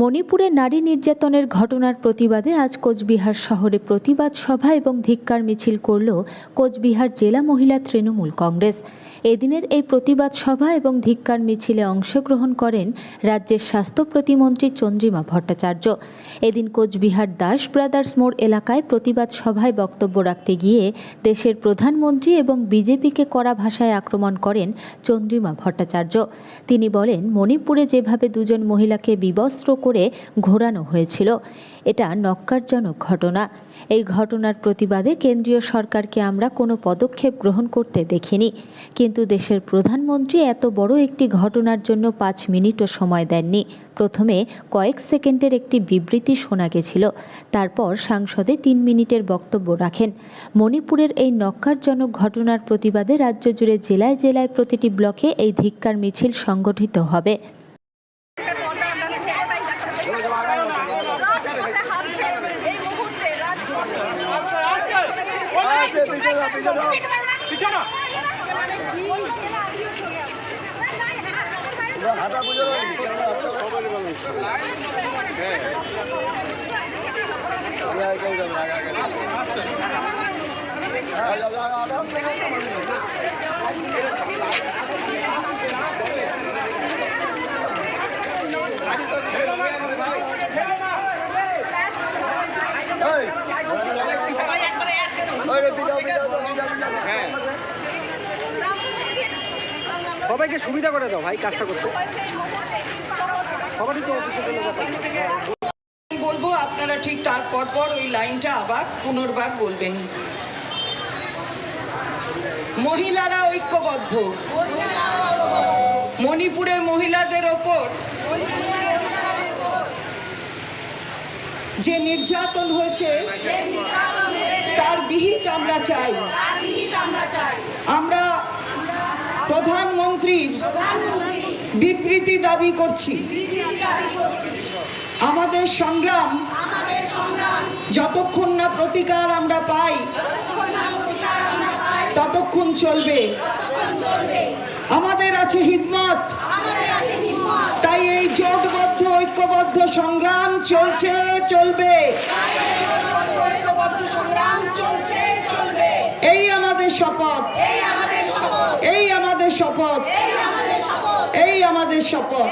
মণিপুরে নারী নির্যাতনের ঘটনার প্রতিবাদে আজ কোচবিহার শহরে প্রতিবাদ সভা এবং ধিক্কার মিছিল করল কোচবিহার জেলা মহিলা তৃণমূল কংগ্রেস। এদিনের এই প্রতিবাদ সভা এবং ধিক্কার মিছিলে অংশগ্রহণ করেন রাজ্যের স্বাস্থ্য প্রতিমন্ত্রী চন্দ্রিমা ভট্টাচার্য। এদিন কোচবিহার দাস ব্রাদার্স মোড় এলাকায় প্রতিবাদ সভায় বক্তব্য রাখতে গিয়ে দেশের প্রধানমন্ত্রী এবং বিজেপিকে কড়া ভাষায় আক্রমণ করেন চন্দ্রিমা ভট্টাচার্য। তিনি বলেন, মণিপুরে যেভাবে দুজন মহিলাকে বিবস্ত্র করে ঘোরানো হয়েছিল। এটা নক্কারজনক ঘটনা। এই ঘটনার প্রতিবাদে কেন্দ্রীয় সরকারকে আমরা কোনো পদক্ষেপ গ্রহণ করতে দেখিনি। কিন্তু দেশের প্রধানমন্ত্রী এত বড় একটি ঘটনার জন্য পাঁচ মিনিটও সময় দেননি। প্রথমে কয়েক সেকেন্ডের একটি বিবৃতি শোনা গেছিল। তারপর সাংসদে তিন মিনিটের বক্তব্য রাখেন। মণিপুরের এই নক্কারজনক ঘটনার প্রতিবাদে রাজ্য জুড়ে জেলায় জেলায় প্রতিটি ব্লকে এই ধিক্কার মিছিল সংগঠিত হবে। Hey! সবাইকে সুবিধা করে দাও, ভাই, কাজটা করতে। বলব, আপনারা ঠিক তার পর ওই লাইনটা আবার পুনর্বার বলবেন। মহিলারা ঐক্যবদ্ধ। মণিপুরে মহিলাদের ওপর যে নির্যাতন হয়েছে বিহিত আমরা চাই। আমরা প্রধানমন্ত্রীর বিবৃতি দাবি করছি। আমাদের সংগ্রাম যতক্ষণ না প্রতিকার আমরা পাই, ততক্ষণ চলবে। আমাদের আছে হিদমত তাই এই জোটবদ্ধ, ঐক্যবদ্ধ সংগ্রাম চলছে, চলবে। এই আমাদের শপথ। এই আমাদের শপথ। এই আমাদের শপথ।